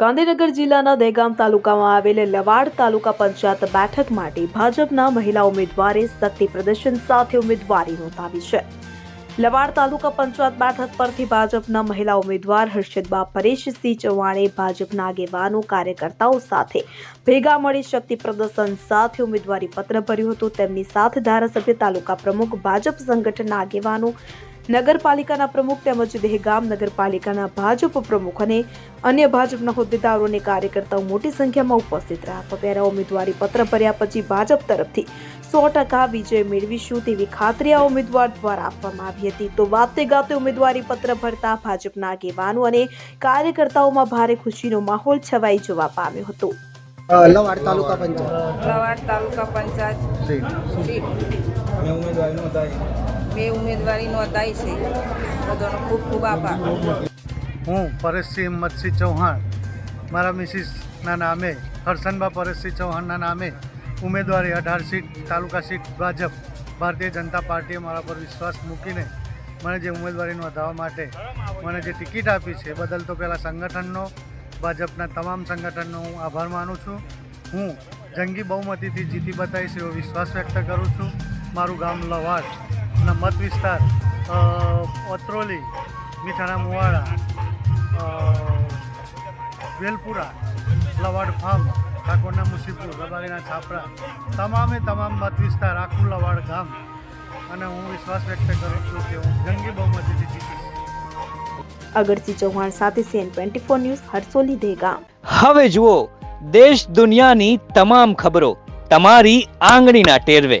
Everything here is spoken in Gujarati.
ગાંધીનગર જિલ્લાના દહેગામ તાલુકામાં આવેલ લવાડ તાલુકા પંચાયત બેઠક માટે ભાજપના મહિલા ઉમેદવારે શક્તિ પ્રદર્શન સાથે ઉમેદવારી નોંધાવી છે. લવાડ તાલુકા પંચાયત બેઠક પરથી ભાજપના મહિલા ઉમેદવાર હર્ષદબા પરેશસિંહ ચૌહાણે ભાજપના આગેવાનો, કાર્યકર્તાઓ સાથે ભેગા મળી શક્તિ પ્રદર્શન સાથે ઉમેદવારી પત્ર ભર્યું હતું. તેમની સાથે ધારાસભ્ય તાલુકા પ્રમુખ ભાજપ સંગઠનના આગેવાનો નગરપાલિકાના પ્રમુખ તેમજ દહેગામ નગરપાલિકાના ભાજપ પ્રમુખ અને અન્ય ભાજપના હોદ્દેદારો અને કાર્યકર્તાઓ મોટી સંખ્યામાં ઉપસ્થિત રહ્યા. હતા ત્યારે ઉમેદવારી પત્ર ભર્યા પછી ભાજપ તરફથી સો ટકા વિજય મેળવીશું તેવી ખાતરી આ ઉમેદવાર દ્વારા આપવામાં આવી હતી. તો વાતે ગાતે ઉમેદવારી પત્ર ભરતા ભાજપના આગેવાનો અને કાર્યકર્તાઓમાં ભારે ખુશીનો માહોલ છવાઈ જોવા પામ્યો હતો. લવાડ તાલુકા પંચાયત. લવાડ તાલુકા પંચાયત. બે ઉમેદવારી નોંધાઈ છે. બધાનો ખૂબ ખૂબ આભાર. હું પરેશસિંહ હિંમતસિંહ ચૌહાણ. મારા મિસિસના નામે, હરસનબા પરેશસિંહ ચૌહાણના નામે ઉમેદવારી અઢાર સીટ, તાલુકા સીટ ભાજપ, ભારતીય જનતા પાર્ટીએ મારા પર વિશ્વાસ મૂકીને મને જે ઉમેદવારી નોંધાવવા માટે મને જે ટિકિટ આપી છે બદલ તો પહેલાં સંગઠનનો, ભાજપના તમામ સંગઠનનો હું આભાર માનું છું. હું જંગી બહુમતીથી જીતી બતાવીશ એવો વિશ્વાસ વ્યક્ત કરું છું. મારું ગામ લવાડ. અને મત વિસ્તાર ઓત્રોલી મીઠાણા મુવાડા વેલપુરા લવાડ ફાર્મ ઠાકોરના મુસીપુર રબારીના છાપરા તમામે તમામ મત વિસ્તાર આખું લવાડ ગામ. અને હું વિશ્વાસ વ્યક્ત કરું છું કે હું જંગી બહુમતીથી જીતીશ. અગરસિંહ ચૌહાણ સાથે CN twenty four news Harsoli Dehgam. હવે જુઓ દેશ દુનિયાની તમામ ખબરો તમારી આંગળીના ટેરવે.